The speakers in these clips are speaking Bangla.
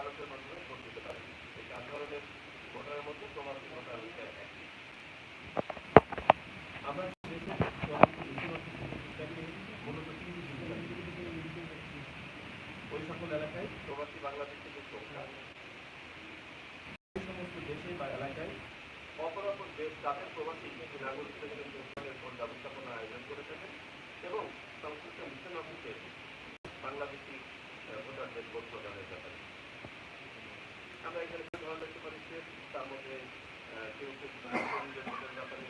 ব্যালটের মাধ্যমে ভোট দিতে পারে। এই চার ধরনের ভোটারের মধ্যে প্রবাসী ভোটার হচ্ছে এলাকায় দেশে প্রবাসী ব্যবস্থাপনা আয়োজন করে এবং সংশ্লিষ্ট মিশন অফিসে বাংলাদেশি ভোটারদের ভোট প্রদানের ব্যাপারে। আমরা এখানে ধরনের দেখতে তার মধ্যে কেউ কেউ ভোটের ব্যাপারে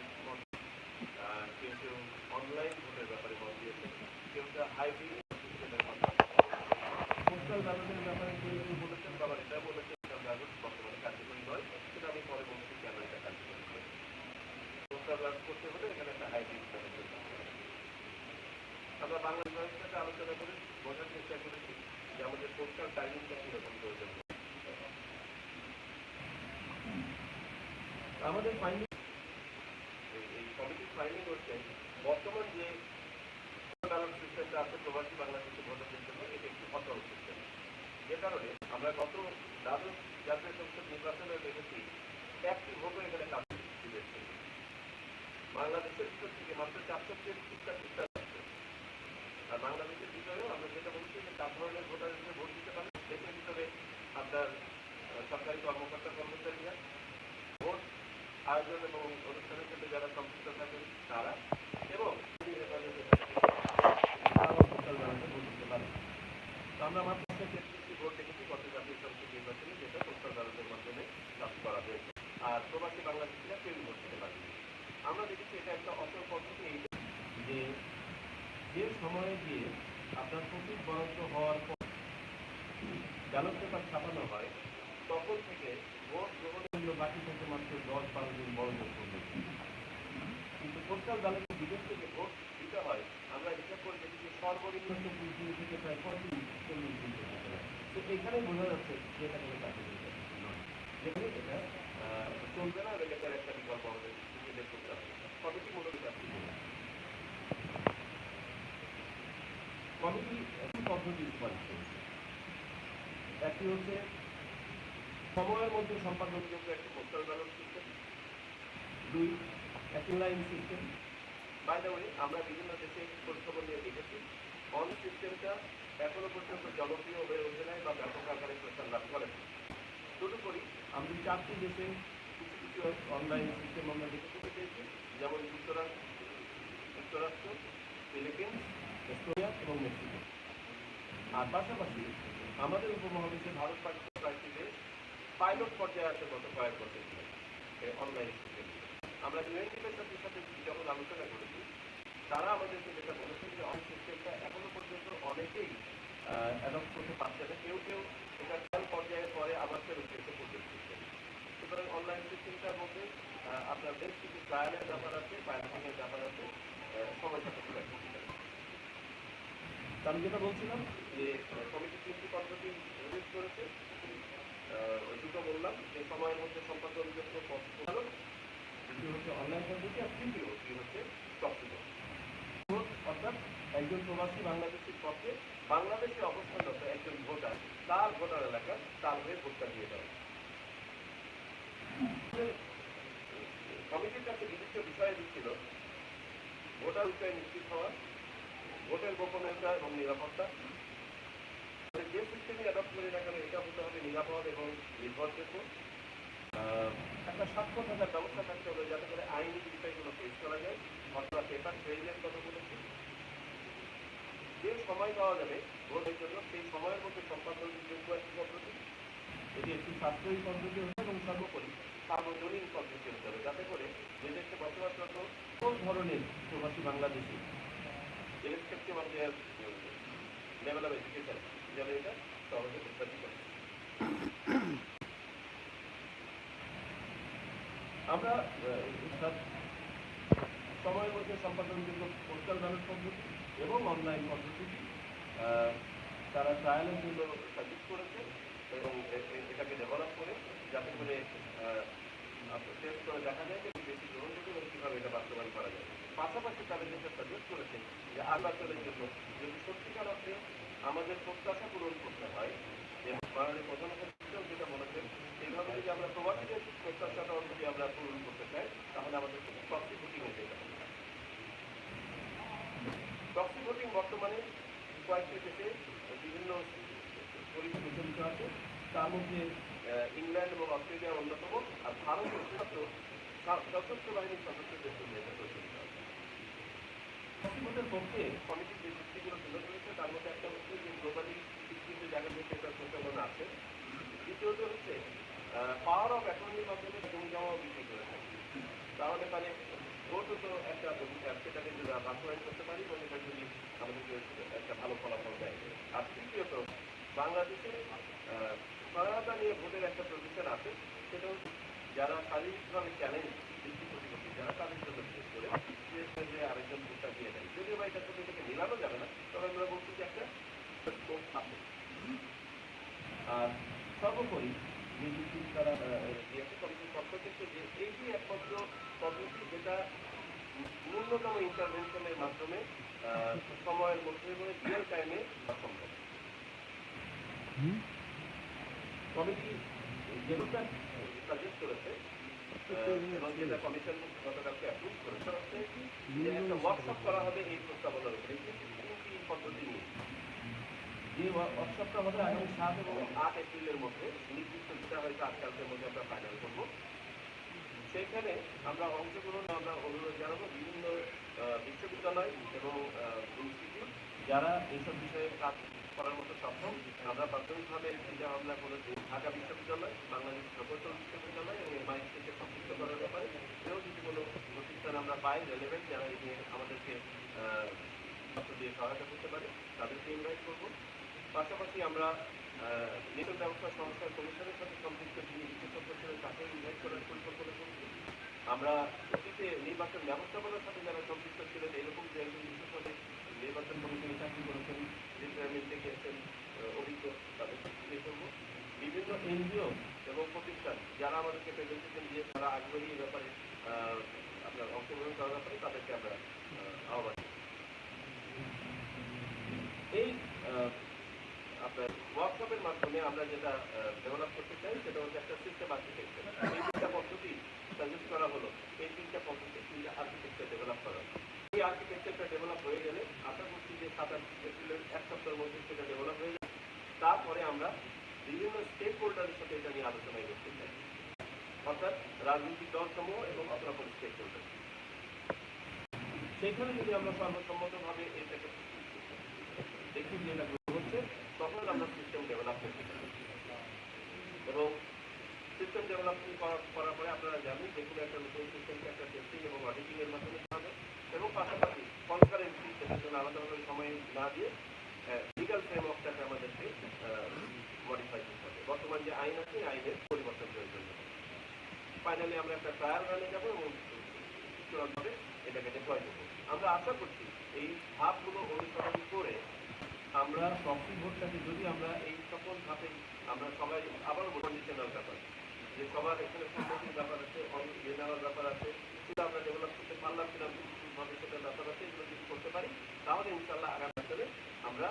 কেউ কেউ অনলাইন ভোটের ব্যাপারে মত দিয়েছে কেউ কেউ হাইব্রিড কার্যকরী আমি পরে পোস্টাল করতে হলে এখানে একটা। আমরা বাংলা সাথে আলোচনা করে বোঝার চেষ্টা করেছি যে আমাদের পোস্টাল টাইমিংটা কীরকম প্রয়োজন। আমাদের ফাইন্ডিং এই কমিটির ফাইন্ডিং হচ্ছে, বর্তমান যে ব্যালট সিস্টেমটা আছে, প্রবাসী বাংলাদেশি ভোটারদের জন্য এটি একটি অচল সিস্টেম যে কারণে আমরা গত দ্বাদশ জাতীয় সংসদ নির্বাচনে দেখেছি, একটি ভোটও এখানে কাজ বাংলাদেশের ভিতর থেকে মাত্র চারশো তেত্রিশটা সিস্টেম আছে। আর বাংলাদেশের ভিতরেও আমরা যেটা বলছি যে চার ধরনের ভোটার হিসেবে ভোট দিতে পারে দেশের ভিতরে আপনার সরকারি কর্মকর্তা, কর্মচারীরা আয়োজন এবং অনুষ্ঠানের সাথে যারা সম্পৃক্ত থাকেন তারা এবং লাভ করা আর প্রবাসী আমরা এটা একটা পদ্ধতি যে যে সময়ে গিয়ে আপনার বরাদ্দ হওয়ার পর পেপার ছাপানো হয়, তখন থেকে ভোট গ্রহণের জন্য বাকি থাকে মাত্র দশ বারো দিন বড় ভোট করবে। কিন্তু পোস্টাল ব্যালটে বিদেশ থেকে ভোট দিতে হয়, আমরা হিসাব করে দেখি যে সর্বনিম্ন চব্বিশ দিন থেকে প্রায় পঁয়ত্রিশ চল্লিশ দিন তো এখানে বোঝা যাচ্ছে যে এটা কোনো পদ্ধতি নয় যেখানে এটা চলবে না এটার একটা বিকল্প আমাদের নিজেদের করতে হবে। কমিটি মূলত চাকরি করবে। কমিটি পদ্ধতি সুপারিশ করেছে একটি হচ্ছে সময়ের মধ্যে সম্পাদনযোগ্য একটি পোস্টাল ব্যালট সিস্টেম দুই লাইন সিস্টেম বাই আমরা বিভিন্ন দেশে খোঁজখবর নিয়ে দেখেছি। অন সিস্টেমটা এখনও পর্যন্ত জনপ্রিয় হয়ে ওঠে নাই বা ব্যাপক আকারে প্রচার লাভ করে তদুপরি আমরা চারটি দেশে কিছু কিছু অনলাইন সিস্টেম আমরা দেখতে পেয়েছি, যেমন যুক্তরাষ্ট্র যুক্তরাষ্ট্র, ফিলিপিন্স এস্তোনিয়া এবং মেক্সিকো। আর পাশাপাশি আমাদের উপমহাদেশে ভারত পাকিস্তান পাইলট পর্যায়ে আছে গত কয়েক বছর ধরে অনলাইন সিস্টেম আমরা ইউএনডিপের সাথে সাথে যখন আলোচনা করেছি তারা আমাদেরকে যেটা বলেছে যে অন সিস্টেমটা এখনও পর্যন্ত অনেকেই অ্যাডপ্ট করতে পারছে না। কেউ কেউ এটা ট্রায়াল পর্যায়ে পরে আবার ফেরত যেতে পর্যন্ত সুতরাং অনলাইন সিস্টেমটার মধ্যে আপনার বেশ কিছু ট্রায়ালের ব্যাপার আছে পাইলটিংয়ের ব্যাপার আছে আহ, সময় সাপেক্ষ একটা আমি যেটা বলছিলাম যে কমিটি তিনটি পদ্ধতি করেছে আহ, ওই দুটো বললাম যে সময়ের মধ্যে সম্পাদনযোগ্য হলো দ্বিতীয় হচ্ছে অনলাইন পদ্ধতি আর তৃতীয় হচ্ছে চক্রিত অর্থাৎ একজন প্রবাসী বাংলাদেশের পক্ষে বাংলাদেশে অবস্থানরত একজন ভোটার, তার ভোটার এলাকা তার হয়ে ভোটটা দিয়ে দেওয়া। কমিটির কাছে নির্দিষ্ট বিষয় দিচ্ছিল ভোটার বিষয়ে নিশ্চিত হওয়া, ভোটের গোপনীয়তা এবং নিরাপত্তা। যে সিস্টেমই অ্যাডপ্ট করি না এটা হতে হবে নিরাপদ এবং নির্ভরযোগ্য। একটা স্বাক্ষর থাকার ব্যবস্থা থাকতে হবে যাতে করে আইনি বিষয়গুলো পেশ করা যায় অথবা পেপার ট্রেইলের কথা বলেছি। যে সময় পাওয়া যাবে ভোটের জন্য সেই সময়ের মধ্যে সম্পাদনযোগ্য একটি পদ্ধতি। এটি একটি সাশ্রয়ী পদ্ধতি হতে এবং সর্বোপরি সার্বজনীন পদ্ধতি হতে হবে যাতে করে যে দেশে বসবাসরত কোন ধরনের প্রবাসী Bangladeshi of their uh, level of education, যেন এটা সহজে বুঝতে পারে আমরা সময়ের মধ্যে সম্পাদনযোগ্য পোস্টাল ব্যালট পদ্ধতি এবং অনলাইন পদ্ধতি তারা ট্রায়ালের জন্য সাজেস্ট করেছে এবং এটাকে ডেভেলপ করে যাতে করে টেস্ট করে দেখা যায় যে বেশি গ্রহণযোগ্য এবং কীভাবে এটা বাস্তবায়ন করা যায়। পাশাপাশি তাদের যেটা সাজেস্ট করেছে যে আগাচলের জন্য যদি সত্যিকার অর্থে আমাদের প্রত্যাশা পূরণ করতে হয়, যে মাননীয় প্রধানমন্ত্রী যেটা বলেছেন এইভাবে যদি আমরা প্রবাসীদের প্রত্যাশাটা যদি আমরা পূরণ করতে চাই, তাহলে আমাদের প্রক্সি ভোটিং হয়ে যেতে প্রক্সি ভোটিং বর্তমানে কয়েকটি দেশে বিভিন্ন পরিস্থিতি আছে। তার মধ্যে ইংল্যান্ড এবং অস্ট্রেলিয়া অন্যতম, আর ভারত শুধুমাত্র সশস্ত্র বাহিনীর সদস্যদের জন্য এটা প্রচলিত আছে। পশ্চিমবঙ্গের পক্ষে কমিটির যে চুক্তিগুলো তুলে ধরেছে তার মধ্যে একটা হচ্ছে যে গ্লোবালি স্বীকৃত জায়গা থেকে এটা প্রচলন আছে দ্বিতীয়ত হচ্ছে পাওয়ার অফ অ্যাটর্নির মাধ্যমে জমি জমা বিক্রি করে থাকে তাহলে পারে ভোটও একটা অধিকার সেটাকে যদি বাস্তবায়ন করতে পারি এবং এটা যদি আমাদেরকে একটা ভালো ফলাফল দেয়। আর তৃতীয়ত, বাংলাদেশে সহায়তা নিয়ে ভোটের একটা প্রভিশন আছে, সেটা হচ্ছে যারা শারীরিকভাবে চ্যালেঞ্জ দৃষ্টি প্রতিপত্তি, যারা তাদের জন্য বিশেষ করে যে আরেকজন ভোটটা দিয়ে দেয়। যদিও বা এটার সাথে এটাকে মেলানো যাবে না, তবে আমরা বলছি যে একটা স্কোপ আছে। আর সর্বোপরি যে তারা দিয়েছে কমিটির পক্ষ থেকে যে এই যে একমাত্র পদ্ধতি যেটা ন্যূনতম ইন্টারভেনশনের মাধ্যমে সময়ের মধ্যে এবং রিয়েল টাইমে সম্ভব। কমিটি যেটা সাজেস্ট করেছে এবং যেটা কমিশন গতকালকে অ্যাপ্রুভ করেছে হচ্ছে একটা ওয়ার্কশপ করা হবে এই প্রস্তাবনার উপরে। তিনটি পদ্ধতি নিয়ে। যে হবে আগামী সাত এবং আট এপ্রিলের মধ্যে নির্দিষ্ট যেটা হয়তো আজকালকের মধ্যে আমরা ফাইনাল করব সেইখানে আমরা অংশগ্রহণ আমরা অনুরোধ জানাব বিভিন্ন বিশ্ববিদ্যালয় এবং ইনস্টিটিউট যারা এইসব বিষয়ে কাজ করার মতো সক্ষম। আমরা প্রাথমিকভাবে চিন্তা ভাবনা করেছি, ঢাকা বিশ্ববিদ্যালয়, বাংলাদেশ প্রকৌশল বিশ্ববিদ্যালয় এবং এমআইএস থেকে সংযুক্ত করার ব্যাপারে এও যদি কোনো প্রতিষ্ঠান আমরা পাই রেলেভেন্ট যারা এই আমাদেরকে তথ্য দিয়ে সহায়তা করতে পারে, তাদেরকে ইনভাইট করব। পাশাপাশি আমরা নির্বাচন ব্যবস্থা সংস্কার কমিশনের সাথে সম্পৃক্ত যিনি বিশেষজ্ঞ ছিলেন তাকে ইনভাইট করার পরিকল্পনা আমরা অতীতে নির্বাচন ব্যবস্থাপনার সাথে যারা সম্পৃক্ত ছিলেন এরকম যে একজন বিশেষজ্ঞ নির্বাচন কমিশনে চাকরি করেছেন রিটায়ারমেন্টে গিয়েছেন আহ, অভিজ্ঞ তাদের ইয়ে করব। বিভিন্ন এনজিও এবং প্রতিষ্ঠান যারা আমাদেরকে প্রেজেন্টেশন দিয়ে তারা আগ্রহী এই ব্যাপারে আপনার অংশগ্রহণ করার ব্যাপারে তাদেরকে আমরা আহ, আহ্বান এই আপনার করতে চাই তারপরে আমরা বিভিন্ন স্টেক হোল্ডারের সাথে এটা নিয়ে আলোচনায় করতে চাই। অর্থাৎ রাজনৈতিক দলসমূহ এবং অপরাপর স্টেক হোল্ডার সেখানে যদি আমরা সর্বসম্মতভাবে এটাকে দেখি যে এটা হচ্ছে তখন আমরা সিস্টেম ডেভেলপ করতে এবং সিস্টেম ডেভেলপমেন্ট করার পরে আপনারা জানেন যে কোনো একটা নতুন সিস্টেমকে একটা টেস্টিং এবং অডিটিং এর মাধ্যমে হবে। এবং পাশাপাশি কনকারেন্সি সেটার জন্য আলাদাভাবে সময় না দিয়ে লিগাল ফ্রেমওয়ার্কটাকে আমাদেরকে মডিফাই করতে হবে। বর্তমান যে আইন আছে, আইনের পরিবর্তন প্রয়োজন। ফাইনালি আমরা একটা ট্রায়াল রানে যাব এবং চূড়ান্তভাবে এটাকে ডিপ্লয় করব। আমরা আশা করছি এই ধাপগুলো অনুসরণ করে আমরা প্রক্সি ভোটটাকে যদি আমরা এই সকল ধাপে আমরা সবাই আবার কন্ডিশনাল ব্যাপার যে সবার এখানে সম্পত্তির ব্যাপার আছে ইয়ে নেওয়ার ব্যাপার আছে সেটা আমরা ডেভেলপ করতে পারলাম কিনা সেটা ব্যাপার আছে, এগুলো যদি করতে পারি, তাহলে ইনশাল্লাহ আগামী বছরে আমরা